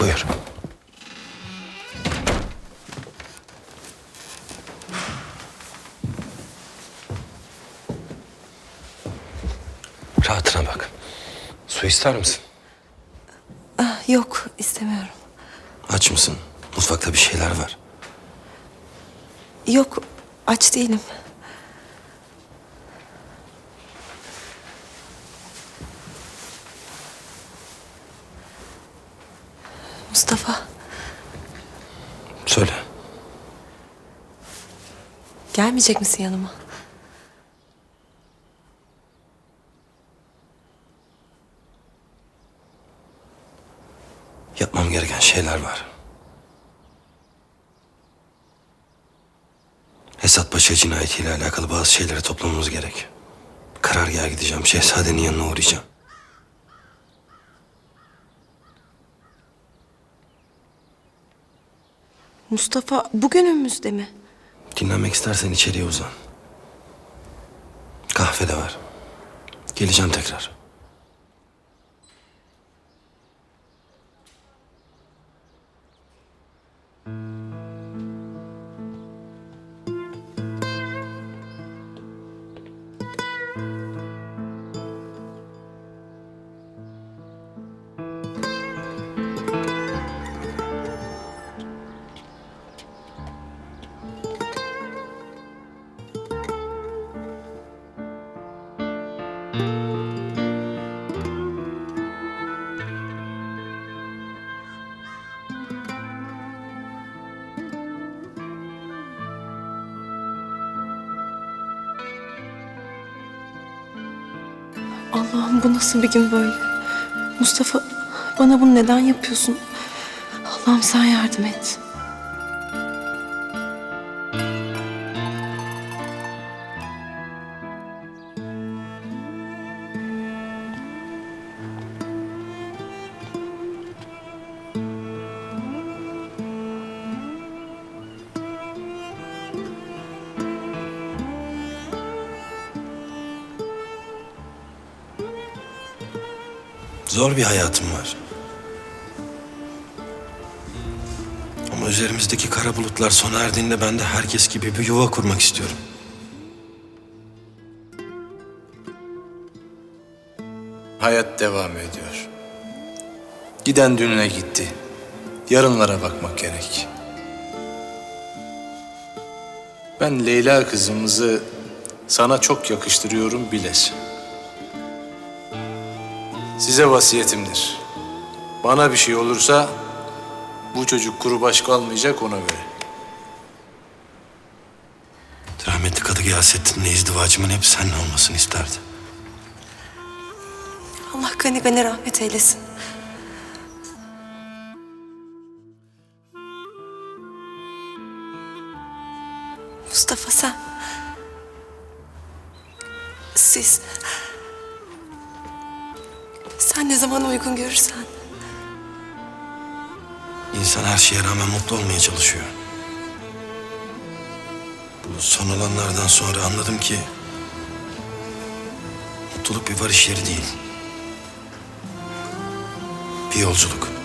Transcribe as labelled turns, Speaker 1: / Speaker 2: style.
Speaker 1: Buyur. Rahatına bak. Su ister misin?
Speaker 2: Ah, yok istemiyorum.
Speaker 1: Aç mısın? Mutfakta bir şeyler var.
Speaker 2: Yok aç değilim. Mustafa
Speaker 1: Söyle.
Speaker 2: gelmeyecek misin yanıma?
Speaker 1: Yapmam gereken şeyler var. Esat Paşa cinayetiyle alakalı bazı şeyleri toplamamız gerek. Karargaha gideceğim. Şehzadenin yanına uğrayacağım.
Speaker 2: Mustafa bugünümüzde mi?
Speaker 1: Dinlenmek istersen içeriye uzan. Kahve de var. Geleceğim tekrar.
Speaker 2: Allah'ım bu nasıl bir gün böyle? Mustafa bana bunu neden yapıyorsun? Allah'ım sen yardım et.
Speaker 1: Zor bir hayatım var. Ama üzerimizdeki kara bulutlar sona erdiğinde ben de herkes gibi bir yuva kurmak istiyorum.
Speaker 3: Hayat devam ediyor. Giden dününe gitti. Yarınlara bakmak gerek. Ben Leyla kızımızı sana çok yakıştırıyorum bilesin. Size vasiyetimdir. Bana bir şey olursa bu çocuk kuru baş kalmayacak ona göre.
Speaker 1: Rahmetli Kadı Gıyasettin'le izdivacımın hep seninle olmasını isterdi.
Speaker 2: Allah gani gani rahmet eylesin. Mustafa sen... Siz... Sen ne zaman uygun görürsen.
Speaker 1: İnsan her şeye rağmen mutlu olmaya çalışıyor. Bu son olanlardan sonra anladım ki... ...mutluluk bir varış yeri değil. Bir yolculuk.